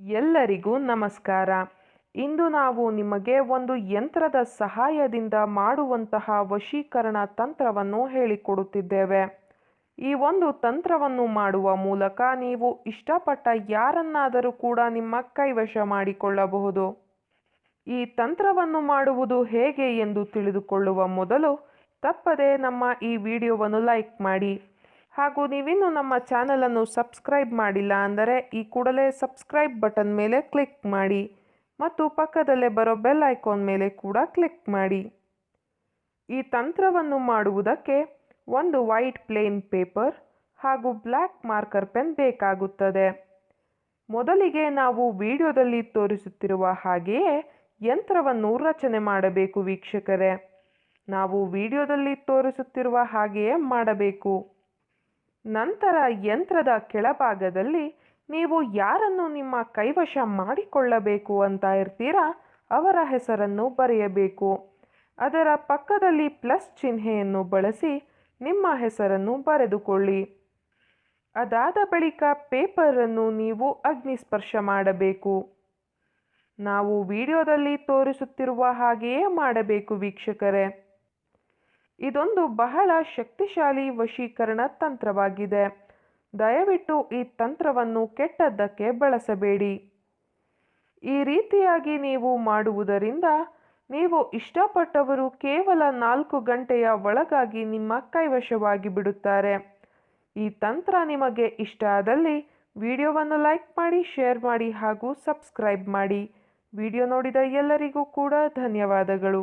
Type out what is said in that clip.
ಎಲ್ಲರಿಗೂ ನಮಸ್ಕಾರ. ಇಂದು ನಾವು ನಿಮಗೆ ಒಂದು ಯಂತ್ರದ ಸಹಾಯದಿಂದ ಮಾಡುವಂತಹ ವಶೀಕರಣ ತಂತ್ರವನ್ನು ಹೇಳಿಕೊಡುತ್ತಿದ್ದೇವೆ. ಈ ಒಂದು ತಂತ್ರವನ್ನು ಮಾಡುವ ಮೂಲಕ ನೀವು ಇಷ್ಟಪಟ್ಟ ಯಾರನ್ನಾದರೂ ಕೂಡ ನಿಮ್ಮ ಕೈವಶ ಮಾಡಿಕೊಳ್ಳಬಹುದು. ಈ ತಂತ್ರವನ್ನು ಮಾಡುವುದು ಹೇಗೆ ಎಂದು ತಿಳಿದುಕೊಳ್ಳುವ ಮೊದಲು ತಪ್ಪದೆ ನಮ್ಮ ಈ ವಿಡಿಯೋವನ್ನು ಲೈಕ್ ಮಾಡಿ. ಹಾಗೂ ನೀವಿನ್ನೂ ನಮ್ಮ ಚಾನಲನ್ನು ಸಬ್ಸ್ಕ್ರೈಬ್ ಮಾಡಿಲ್ಲ ಅಂದರೆ ಈ ಕೂಡಲೇ ಸಬ್ಸ್ಕ್ರೈಬ್ ಬಟನ್ ಮೇಲೆ ಕ್ಲಿಕ್ ಮಾಡಿ ಮತ್ತು ಪಕ್ಕದಲ್ಲೇ ಬರೋ ಬೆಲ್ ಐಕಾನ್ ಮೇಲೆ ಕೂಡ ಕ್ಲಿಕ್ ಮಾಡಿ. ಈ ತಂತ್ರವನ್ನು ಮಾಡುವುದಕ್ಕೆ ಒಂದು ವೈಟ್ ಪ್ಲೇನ್ ಪೇಪರ್ ಹಾಗೂ ಬ್ಲ್ಯಾಕ್ ಮಾರ್ಕರ್ ಪೆನ್ ಬೇಕಾಗುತ್ತದೆ. ಮೊದಲಿಗೆ ನಾವು ವಿಡಿಯೋದಲ್ಲಿ ತೋರಿಸುತ್ತಿರುವ ಹಾಗೆಯೇ ಯಂತ್ರವನ್ನು ರಚನೆ ಮಾಡಬೇಕು ವೀಕ್ಷಕರೇ. ನಾವು ವಿಡಿಯೋದಲ್ಲಿ ತೋರಿಸುತ್ತಿರುವ ಹಾಗೆಯೇ ಮಾಡಬೇಕು. ನಂತರ ಯಂತ್ರದ ಕೆಳಭಾಗದಲ್ಲಿ ನೀವು ಯಾರನ್ನು ನಿಮ್ಮ ಕೈವಶ ಮಾಡಿಕೊಳ್ಳಬೇಕು ಅಂತ ಇರ್ತೀರಾ ಅವರ ಹೆಸರನ್ನು ಬರೆಯಬೇಕು. ಅದರ ಪಕ್ಕದಲ್ಲಿ ಪ್ಲಸ್ ಚಿಹ್ನೆಯನ್ನು ಬಳಸಿ ನಿಮ್ಮ ಹೆಸರನ್ನು ಬರೆದುಕೊಳ್ಳಿ. ಅದಾದ ಬಳಿಕ ಪೇಪರನ್ನು ನೀವು ಅಗ್ನಿಸ್ಪರ್ಶ ಮಾಡಬೇಕು. ನಾವು ವಿಡಿಯೋದಲ್ಲಿ ತೋರಿಸುತ್ತಿರುವ ಹಾಗೆಯೇ ಮಾಡಬೇಕು ವೀಕ್ಷಕರೇ. ಇದೊಂದು ಬಹಳ ಶಕ್ತಿಶಾಲಿ ವಶೀಕರಣ ತಂತ್ರವಾಗಿದೆ. ದಯವಿಟ್ಟು ಈ ತಂತ್ರವನ್ನು ಕೆಟ್ಟದ್ದಕ್ಕೆ ಬಳಸಬೇಡಿ. ಈ ರೀತಿಯಾಗಿ ನೀವು ಮಾಡುವುದರಿಂದ ನೀವು ಇಷ್ಟಪಟ್ಟವರು ಕೇವಲ ನಾಲ್ಕು ಗಂಟೆಯ ಒಳಗಾಗಿ ನಿಮ್ಮ ಕೈವಶವಾಗಿ ಬಿಡುತ್ತಾರೆ. ಈ ತಂತ್ರ ನಿಮಗೆ ಇಷ್ಟ ಆದಲ್ಲಿ ವಿಡಿಯೋವನ್ನು ಲೈಕ್ ಮಾಡಿ, ಶೇರ್ ಮಾಡಿ ಹಾಗೂ ಸಬ್ಸ್ಕ್ರೈಬ್ ಮಾಡಿ. ವಿಡಿಯೋ ನೋಡಿದ ಎಲ್ಲರಿಗೂ ಕೂಡ ಧನ್ಯವಾದಗಳು.